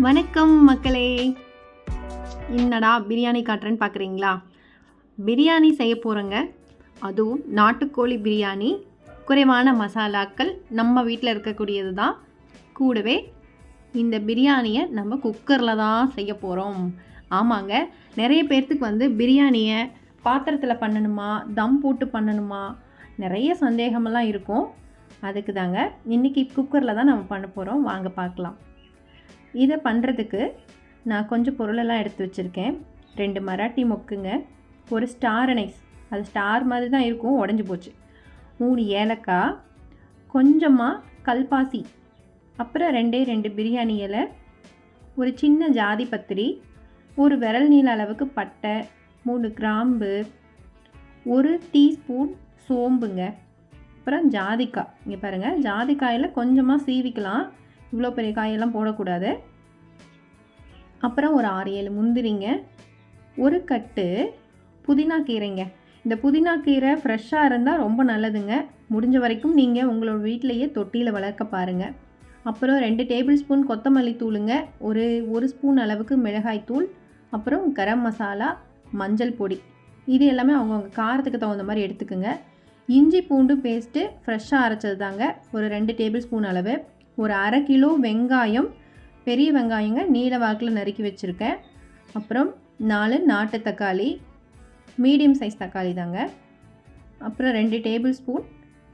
வணக்கம் மக்களே. என்னடா பிரியாணி காட்டுறேன்னு பார்க்குறீங்களா பிரியாணி செய்ய போகிறோங்க அதுவும் நாட்டுக்கோழி பிரியாணி குறைவான மசாலாக்கள் நம்ம வீட்டில் இருக்கக்கூடியது தான் கூடவே இந்த பிரியாணியை நம்ம குக்கரில் தான் செய்ய போகிறோம் ஆமாங்க நிறைய பேர்த்துக்கு வந்து பிரியாணியை பாத்திரத்தில் பண்ணணுமா தம் போட்டு பண்ணணுமா நிறைய சந்தேகமெல்லாம் இருக்கும். அதுக்கு தாங்க இன்றைக்கி குக்கரில் தான் நம்ம பண்ண போகிறோம் வாங்க பார்க்கலாம். இதை பண்ணுறதுக்கு நான் கொஞ்சம் பொருளெல்லாம் எடுத்து வச்சுருக்கேன். ரெண்டு மராட்டி மொக்குங்க ஒரு ஸ்டார் அனைஸ் அது ஸ்டார் மாதிரி தான் இருக்கும் உடஞ்சி போச்சு. மூணு ஏலக்காய் கொஞ்சமாக கல்பாசி. அப்புறம் ரெண்டே ரெண்டு பிரியாணி இலை ஒரு சின்ன ஜாதி பத்திரி ஒரு விரல் நீள அளவுக்கு பட்டை மூணு கிராம்பு ஒரு டீஸ்பூன் சோம்புங்க. அப்புறம் ஜாதிக்காய். இங்கே பாருங்கள் ஜாதிக்காயில் கொஞ்சமாக சீவிக்கலாம். இவ்வளோ பெரிய காயெல்லாம் போடக்கூடாது. அப்புறம் ஒரு ஆறு ஏழு முந்திரிங்க ஒரு கட்டு புதினா கீரைங்க. இந்த புதினா கீரை ஃப்ரெஷ்ஷாக இருந்தால் ரொம்ப நல்லதுங்க. முடிஞ்ச வரைக்கும் நீங்கள் உங்களோட வீட்டிலையே தொட்டியில் வளர்க்க பாருங்கள் அப்புறம் ரெண்டு டேபிள் ஸ்பூன் கொத்தமல்லி தூளுங்க. ஒரு ஒரு ஸ்பூன் அளவுக்கு மிளகாய் தூள். அப்புறம் கரம் மசாலா மஞ்சள் பொடி. இது எல்லாமே அவங்கவுங்க காரத்துக்கு தகுந்த மாதிரி எடுத்துக்கோங்க. இஞ்சி பூண்டு பேஸ்ட்டு ஃப்ரெஷ்ஷாக அரைச்சது தாங்க ஒரு ரெண்டு டேபிள் ஸ்பூன் அளவு. ஒரு அரை கிலோ வெங்காயம் பெரிய வெங்காயங்க நீல வாக்கில் நறுக்கி வச்சுருக்கேன். அப்புறம் நாலு நாட்டு தக்காளி மீடியம் சைஸ் தக்காளி தாங்க. அப்புறம் ரெண்டு டேபிள் ஸ்பூன்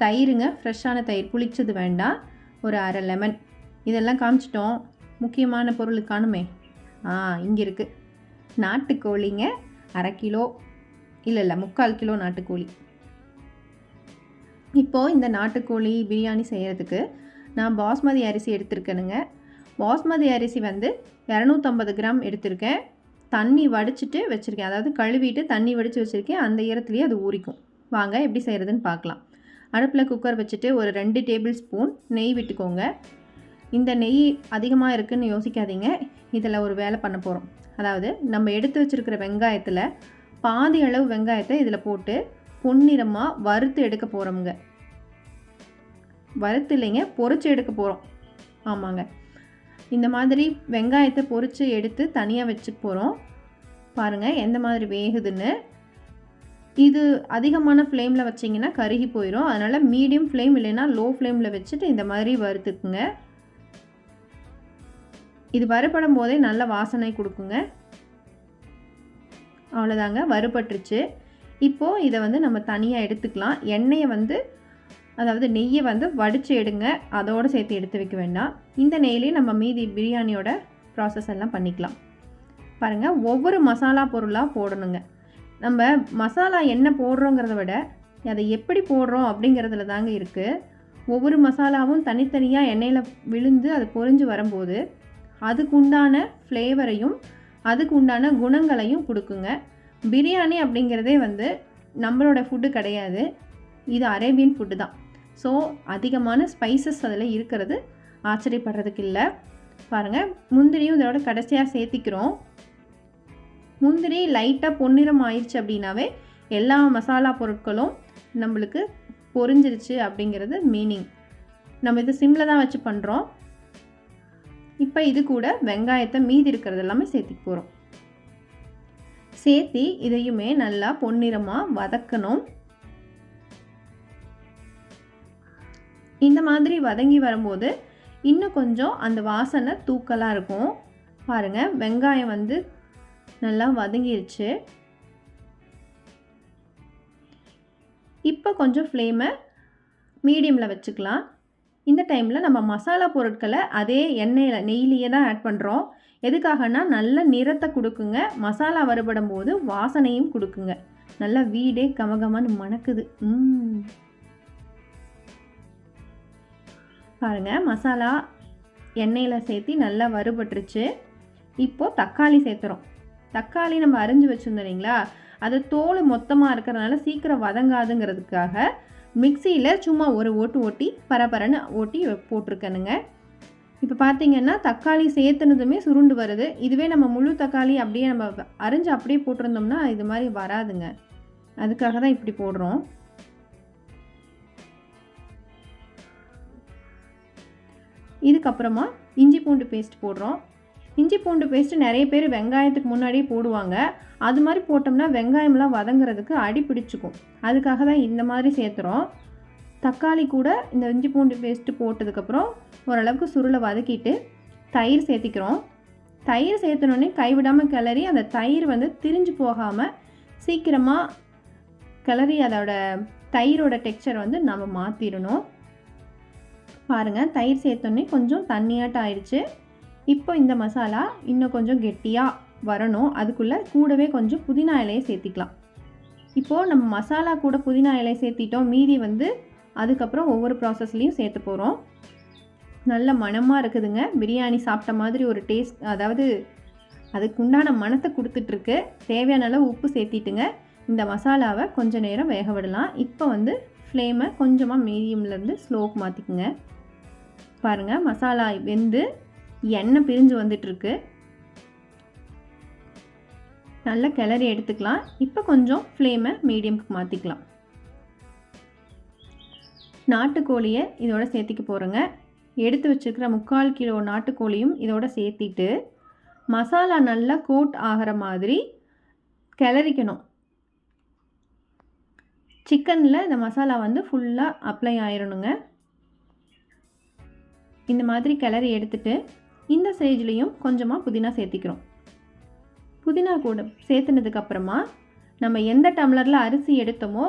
தயிருங்க ஃப்ரெஷ்ஷான தயிர். புளிச்சது வேண்டாம் ஒரு அரை லெமன். இதெல்லாம் காமிச்சிட்டோம். முக்கியமான பொருள் காணுமே. ஆ இங்கே இருக்குது நாட்டுக்கோழிங்க அரை கிலோ இல்லை இல்லை முக்கால் கிலோ நாட்டுக்கோழி. இப்போது இந்த நாட்டுக்கோழி பிரியாணி செய்கிறதுக்கு நான் பாஸ்மதி அரிசி எடுத்திருக்கேனுங்க. பாஸ்மதி அரிசி வந்து இரநூத்தம்பது கிராம் எடுத்திருக்கேன். தண்ணி வடிச்சிட்டு வச்சுருக்கேன். அதாவது கழுவிட்டு தண்ணி வடித்து வச்சுருக்கேன். அந்த ஈரத்துலேயே அது ஊறிக்கும். வாங்க எப்படி செய்கிறதுன்னு பார்க்கலாம். அடுப்பில் குக்கர் வச்சுட்டு ஒரு ரெண்டு டேபிள் ஸ்பூன் நெய் விட்டுக்கோங்க. இந்த நெய் அதிகமாக இருக்குதுன்னு யோசிக்காதீங்க. இதில் ஒரு வேலை பண்ண போகிறோம் அதாவது நம்ம எடுத்து வச்சுருக்கிற வெங்காயத்தில் பாதி அளவு வெங்காயத்தை இதில் போட்டு பொன்னிறமாக வறுத்து எடுக்க போகிறோமுங்க வறுத்து இல்லைங்க பொறிச்சு எடுக்க போகிறோம் ஆமாங்க. இந்த மாதிரி வெங்காயத்தை பொறிச்சு எடுத்து தனியாக வச்சு போகிறோம் பாருங்கள் எந்த மாதிரி வேகுதுன்னு. இது அதிகமான ஃப்ளேமில் வச்சிங்கன்னா கருகி போயிடும் அதனால் மீடியம் ஃப்ளேம் இல்லைன்னா லோ ஃப்ளேமில் வச்சுட்டு இந்த மாதிரி வறுத்துக்குங்க. இது வறுபடும் போதே நல்ல வாசனை கொடுக்குங்க. அவ்வளோதாங்க வறுபட்டுருச்சு. இப்போது இதை வந்து நம்ம தனியாக எடுத்துக்கலாம். எண்ணெயை வந்து அதாவது நெய்யை வந்து வடித்து எடுங்க. அதோடு சேர்த்து எடுத்து வைக்க வேண்டாம். இந்த நெய்லேயே நம்ம மீதி பிரியாணியோட ப்ராசஸ் எல்லாம் பண்ணிக்கலாம். பாருங்கள் ஒவ்வொரு மசாலா பொருளாக போடணுங்க. நம்ம மசாலா என்ன போடுறோங்கிறத விட அதை எப்படி போடுறோம் அப்படிங்கிறதுல தாங்க இருக்குது ஒவ்வொரு மசாலாவும் தனித்தனியாக எண்ணெயில் விழுந்து அது பொரிஞ்சு வரும்போது அதுக்குண்டான ஃப்ளேவரையும் அதுக்கு உண்டான குணங்களையும் கொடுக்குங்க. பிரியாணி அப்படிங்கிறதே வந்து நம்மளோட ஃபுட்டு கிடையாது. இது அரேபியன் ஃபுட்டு தான். ஸோ அதிகமான ஸ்பைசஸ் அதில் இருக்கிறது. ஆச்சரியப்படுறதுக்கு இல்லை. பாருங்கள் முந்திரியும் இதோட கடைசியாக சேர்த்திக்கிறோம். முந்திரி லைட்டாக பொன்னிறம் ஆயிடுச்சு அப்படின்னாவே எல்லா மசாலா பொருட்களும் நம்மளுக்கு பொரிஞ்சிருச்சு அப்படிங்கிறது மீனிங் நம்ம இது சிம்மில் தான் வச்சு பண்ணுறோம் இப்போ இது கூட வெங்காயத்தை மீதி இருக்கிறது எல்லாமே சேர்த்திக்க போகிறோம் சேர்த்தி இதையுமே நல்லா பொன்னிறமாக வதக்கணும். இந்த மாதிரி வதங்கி வரும்போது இன்னும் கொஞ்சம் அந்த வாசனை தூக்கலாக இருக்கும். பாருங்கள் வெங்காயம் வந்து நல்லா வதங்கிருச்சு. இப்போ கொஞ்சம் ஃப்ளேமை மீடியமில் வச்சுக்கலாம். இந்த டைமில் நம்ம மசாலா பொருட்களை அதே எண்ணெயில் நெய்லியே தான் ஆட் பண்ணுறோம் எதுக்காகனா நல்ல நிறத்தை கொடுக்குங்க. மசாலா வறுபடும் போது வாசனையும் கொடுக்குங்க. நல்லா வீடே கமகமன்னு மணக்குது. பாருங்கள் மசாலா எண்ணெயில் சேர்த்தி நல்லா வறுபட்டுருச்சு. இப்போது தக்காளி சேர்த்துறோம். தக்காளி நம்ம அரிஞ்சு வச்சுருந்தோம் இல்லைங்களா? அது தோல் மொத்தமாக இருக்கிறதுனால சீக்கிரம் வதங்காதுங்கிறதுக்காக மிக்சியில் சும்மா ஒரு ஓட்டு ஓட்டி பரபரன்னு ஓட்டி போட்டிருக்கேனுங்க இப்போ பார்த்தீங்கன்னா தக்காளி சேர்த்துனதுமே சுருண்டு வருது. இதுவே நம்ம முழு தக்காளி அப்படியே நம்ம அரிஞ்சு அப்படியே போட்டிருந்தோம்னா இது மாதிரி வராதுங்க. அதுக்காக தான் இப்படி போடுறோம். இதுக்கப்புறமா இஞ்சி பூண்டு பேஸ்ட் போடுறோம். இஞ்சி பூண்டு பேஸ்ட்டு நிறைய பேர் வெங்காயத்துக்கு முன்னாடியே போடுவாங்க. அது மாதிரி போட்டோம்னா வெங்காயம்லாம் வதங்குறதுக்கு அடி பிடிச்சிக்கும். அதுக்காக தான் இந்த மாதிரி சேர்த்துறோம். தக்காளி கூட இந்த இஞ்சி பூண்டு பேஸ்ட்டு போட்டதுக்கப்புறம் ஓரளவுக்கு சுருளை வதக்கிட்டு தயிர் சேர்த்திக்கிறோம். தயிர் சேர்த்தனோடனே கைவிடாமல் கிளறி அந்த தயிர் வந்து திரிஞ்சு போகாமல் சீக்கிரமாக கிளறி அதோட தயிரோட டெக்ஸ்சர் வந்து நம்ம மாற்றிடணும் பாருங்கள் தயிர் சேர்த்தோன்னே கொஞ்சம் தண்ணியாட்டம் ஆயிடுச்சு. இப்போ இந்த மசாலா இன்னும் கொஞ்சம் கெட்டியாக வரணும். அதுக்குள்ளே கூடவே கொஞ்சம் புதினா இலையை சேர்த்திக்கலாம். இப்போது நம்ம மசாலா கூட புதினா இலையை சேர்த்திட்டோம். மீதி வந்து அதுக்கப்புறம் ஒவ்வொரு ப்ராசஸ்லேயும் சேர்த்து போகிறோம் நல்ல மணமாக இருக்குதுங்க. பிரியாணி சாப்பிட்ட மாதிரி ஒரு டேஸ்ட் அதாவது அதுக்கு உண்டான மணத்தை கொடுத்துட்ருக்கு. தேவையான அளவு உப்பு சேர்த்திட்டுங்க. இந்த மசாலாவை கொஞ்சம் நேரம் வேக விடலாம். இப்போ வந்து ஃப்ளேமை கொஞ்சமாக மீடியம்லேருந்து ஸ்லோக்கு மாற்றிக்குங்க பாருங்கள் மசாலா வெந்து எண்ணெய் பிரிஞ்சு வந்துட்டுருக்கு. நல்லா கிளறி எடுத்துக்கலாம். இப்போ கொஞ்சம் ஃப்ளேமை மீடியம்க்கு மாற்றிக்கலாம் நாட்டுக்கோழியை இதோட சேர்த்திக்க போகிறோங்க எடுத்து வச்சுருக்கிற முக்கால் கிலோ நாட்டுக்கோழியும் இதோட சேர்த்திட்டு மசாலா நல்லா கோட் ஆகிற மாதிரி கிளறிக்கணும். சிக்கனில் இந்த மசாலா வந்து ஃபுல்லாக அப்ளை ஆயிடணுங்க இந்த மாதிரி கிளறி எடுத்துட்டு இந்த ஸ்டேஜ்லேயும் கொஞ்சமாக புதினா சேர்த்திக்கிறோம். புதினா கூட சேர்த்துனதுக்கப்புறமா நம்ம எந்த டம்ளரில் அரிசி எடுத்தோமோ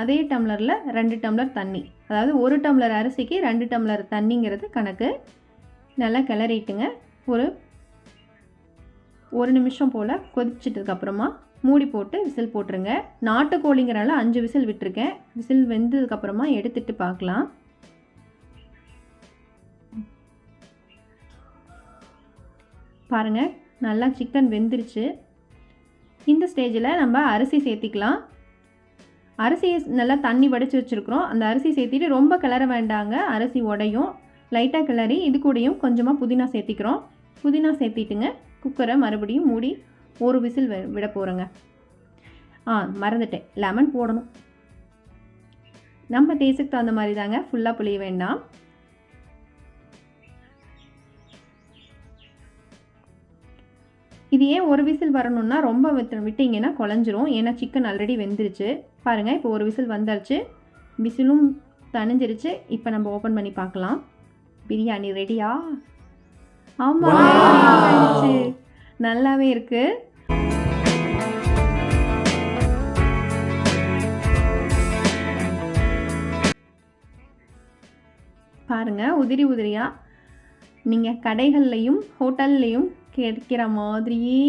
அதே டம்ளரில் ரெண்டு டம்ளர் தண்ணி. அதாவது ஒரு டம்ளர் அரிசிக்கு ரெண்டு டம்ளர் தண்ணிங்கிறது கணக்கு. நல்லா கிளறிட்டுங்க. ஒரு ஒரு நிமிஷம் போல் கொதிச்சிட்டதுக்கப்புறமா மூடி போட்டு விசில் போட்டுருங்க. நாட்டுக்கோழிங்கிறனால அஞ்சு விசில் விட்டுருக்கேன். விசில் வெந்ததுக்கப்புறமா எடுத்துகிட்டு பார்க்கலாம். பாருங்கள் நல்லா சிக்கன் வெந்துருச்சு. இந்த ஸ்டேஜில் நம்ம அரிசி சேர்த்திக்கலாம். அரிசியை நல்லா தண்ணி வடித்து வச்சுருக்குறோம். அந்த அரிசி சேர்த்திட்டு ரொம்ப கிளற வேண்டாங்க அரிசி உடையும். லைட்டாக கிளறி இது கூடயும் கொஞ்சமாக புதினா சேர்த்திக்கிறோம். புதினா சேர்த்திட்டுங்க குக்கரை மறுபடியும் மூடி ஒரு விசில் விட போகிறோங்க ஆ மறந்துட்டேன். லெமன் போடணும். நம்ம டேஸ்ட்டுக்கு தகுந்த மாதிரி தாங்க ஃபுல்லாக புளிய வேண்டாம். இது ஏன் ஒரு விசில் வரணும்னா ரொம்ப விட்டு விட்டிங்கன்னா குழஞ்சிரும். ஏன்னா சிக்கன் ஆல்ரெடி வெந்துருச்சு. பாருங்கள் இப்போ ஒரு விசில் வந்துருச்சு விசிலும் தணிஞ்சிருச்சு. இப்போ நம்ம ஓப்பன் பண்ணி பார்க்கலாம். பிரியாணி ரெடியா ஆமாம் நல்லாவே இருக்குது பாருங்கள் உதிரி உதிரியாக நீங்கள் கடைகள்லையும் ஹோட்டல்லையும் கிடைக்கிற மாதிரியே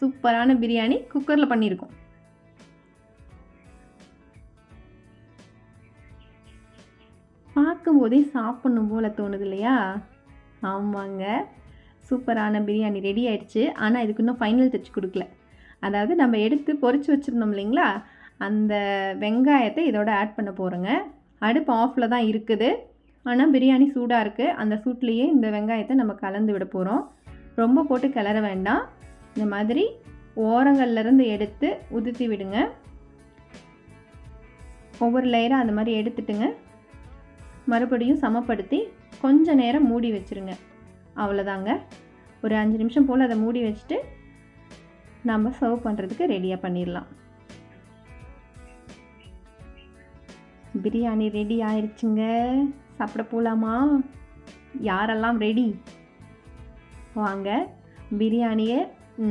சூப்பரான பிரியாணி குக்கரில் பண்ணியிருக்கோம். பார்க்கும்போதே சாப்பிட்ணும் போல் தோணுது இல்லையா? ஆமாங்க. சூப்பரான பிரியாணி ரெடி ஆயிடுச்சு. ஆனால் இதுக்கு இன்னும் ஃபைனல் டச் கொடுக்கல. அதாவது நம்ம எடுத்து பொறிச்சு வச்சுருந்தோம் இல்லைங்களா? அந்த வெங்காயத்தை இதோட ஆட் பண்ண போகிறோங்க அடுப்பு ஆஃபில் தான் இருக்குது. ஆனால் பிரியாணி சூடாக இருக்குது அந்த சூட்லேயே இந்த வெங்காயத்தை நம்ம கலந்து விட போகிறோம் ரொம்ப போட்டு கிளற வேண்டாம். இந்த மாதிரி ஓரங்கள்லேருந்து எடுத்து உதுத்தி விடுங்க. ஒவ்வொரு லேயராக அந்த மாதிரி எடுத்துட்டுங்க. மறுபடியும் சமப்படுத்தி கொஞ்ச நேரம் மூடி வச்சுருங்க. அவ்வளோதாங்க ஒரு அஞ்சு நிமிஷம் போல் அதை மூடி வச்சுட்டு நம்ம சர்வ் பண்ணுறதுக்கு ரெடியாக பண்ணிடலாம். பிரியாணி ரெடி ஆயிடுச்சுங்க சாப்பிட போகலாமா யாரெல்லாம் ரெடி வாங்க. பிரியாணியை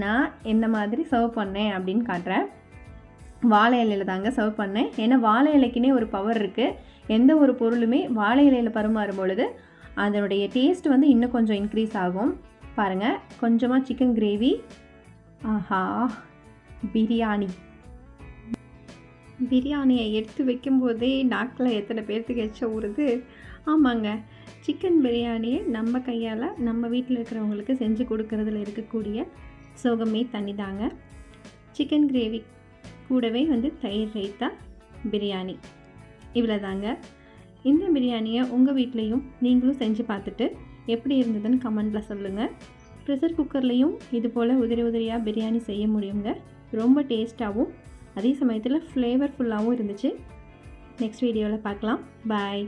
நான் எந்த மாதிரி சர்வ் பண்ணேன் அப்படின்னு காட்டுறேன். வாழை இலையில் தாங்க சர்வ் பண்ணேன். ஏன்னா வாழை இலைக்குனே ஒரு பவர் இருக்குது எந்த ஒரு பொருளுமே வாழை இலையில் பரிமாறும் பொழுது அதனுடைய டேஸ்ட் வந்து இன்னும் கொஞ்சம் இன்க்ரீஸ் ஆகும். பாருங்கள் கொஞ்சமாக சிக்கன் கிரேவி ஆஹா பிரியாணி. பிரியாணியை எடுத்து வைக்கும்போதே நாக்கில் எத்தனை பேர்த்துக்கு எச்ச ஊறுது? ஆமாங்க சிக்கன் பிரியாணியை நம்ம கையால் நம்ம வீட்டில் இருக்கிறவங்களுக்கு செஞ்சு கொடுக்கறதுல இருக்கக்கூடிய சோகமே தண்ணி தாங்க. சிக்கன் கிரேவி கூடவே வந்து தயிர் ரைத்தா பிரியாணி. இவ்வளோ தாங்க இந்த பிரியாணியை உங்கள் வீட்லேயும் நீங்களும் செஞ்சு பார்த்துட்டு எப்படி இருந்ததுன்னு கமெண்ட்டில் சொல்லுங்கள் ப்ரெஷர் குக்கர்லேயும் இது போல் உதிரி உதிரியாக பிரியாணி செய்ய முடியுங்க. ரொம்ப டேஸ்ட்டாகவும் அதே சமயத்தில் ஃப்ளேவர்ஃபுல்லாகவும் இருந்துச்சு. நெக்ஸ்ட் வீடியோவில் பார்க்கலாம். பாய்